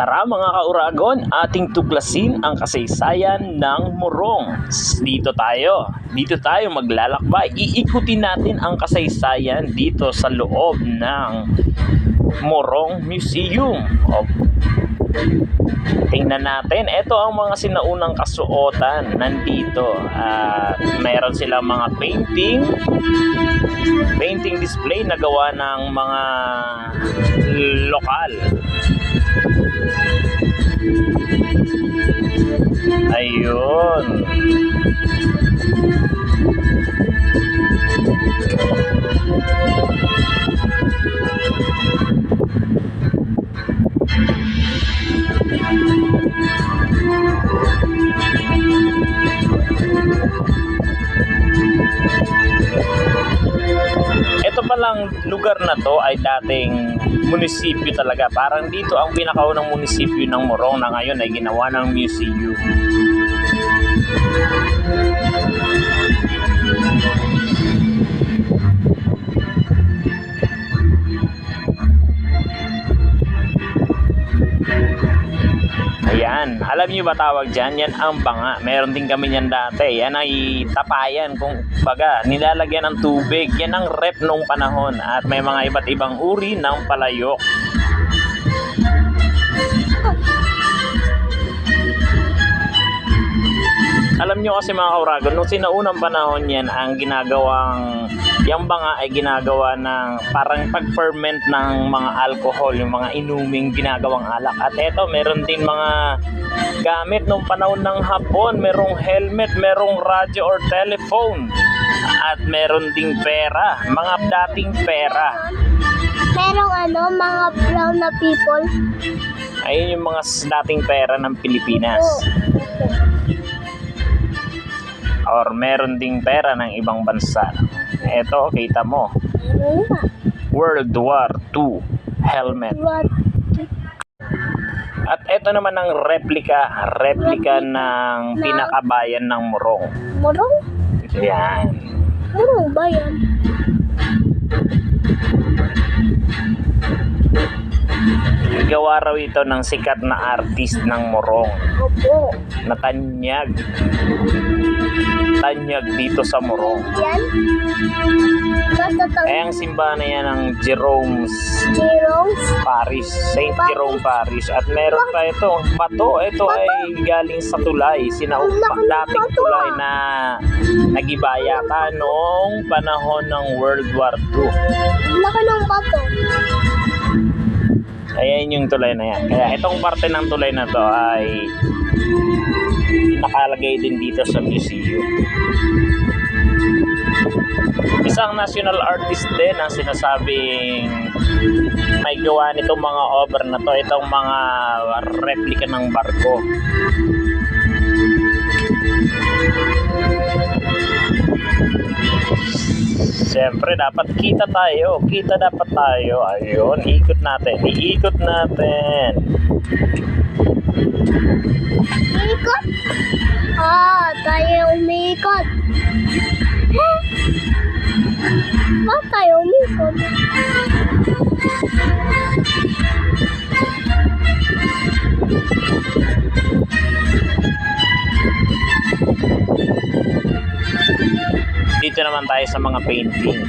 Tara mga kauragon, ating tuklasin ang kasaysayan ng Morong. Dito tayo, dito tayo maglalakbay. Iikutin natin ang kasaysayan dito sa loob ng Morong Museum. O, tingnan natin, ito ang mga sinaunang kasuotan nandito. At mayroon silang mga painting, painting display na gawa ng mga lokal. Ayun. Palang lugar na to ay dating munisipyo talaga. Parang dito ang pinakaunang munisipyo ng Morong na ngayon ay ginawa ng museum. Ayan, alam niyo ba tawag dyan? Yan ang banga. Meron din kami yan dati. Yan ay tapayan kung baga, nilalagyan ng tubig. Yan ang rep nung panahon at may mga iba't ibang uri ng palayok. Alam nyo kasi mga kauragon, nung sinaunang panahon yan, ang ginagawang, yung banga ay ginagawa ng parang pag-ferment ng mga alcohol, yung mga inuming ginagawang alak. At eto, meron din mga gamit nung panahon ng hapon, merong helmet, merong radyo or telephone. At meron ding pera, mga dating pera. Merong ano, mga brown na people. Ayun yung mga dating pera ng Pilipinas. Or meron ding pera ng ibang bansa. Ito, kita mo. World War II helmet. At ito naman ang replika, replika ng pinakabayan ng Morong. Morong? Yan. Morong ba Gawa raw ito ng sikat na artist ng Morong Opo. na tanyag. Tanyag dito sa Morong. Yan? Eh, ang simbahan na yan ng Jerome's Zeros? Paris, Saint Jerome Paris. At meron pa ito, bato. Ito ay galing sa tulay. Sinaupa, dating tulay ah. na nagibayata noong panahon ng World War II. Laki ng bato. Ayan yung tulay na yan. Kaya itong parte ng tulay na to ay nakalagay din dito sa museum. Isang national artist din ang sinasabing may gawa nitong mga over na to. Itong mga replika ng barko. Siyempre, dapat kita tayo. Kita dapat tayo. Ayun, ikot natin. Iikot natin. Ikot? Ah, tayo umikot. Huh? Ba't tayo umikot? Naman tayo sa mga painting.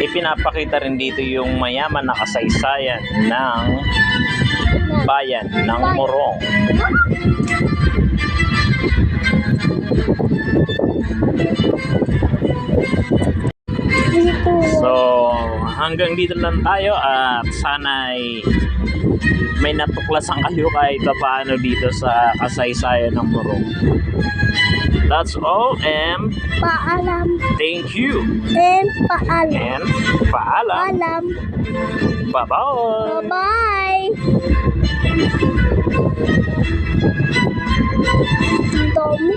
Ipinapakita rin dito yung mayaman na kasaysayan ng bayan ng Morong. So, hanggang dito lang tayo at sana'y may natuklasan kayo kahit pa paano dito sa kasaysayan ng Morong. That's all and Paalam. thank you And paalam. and paalam. Paalam. Bye-bye. Bye-bye. Dami.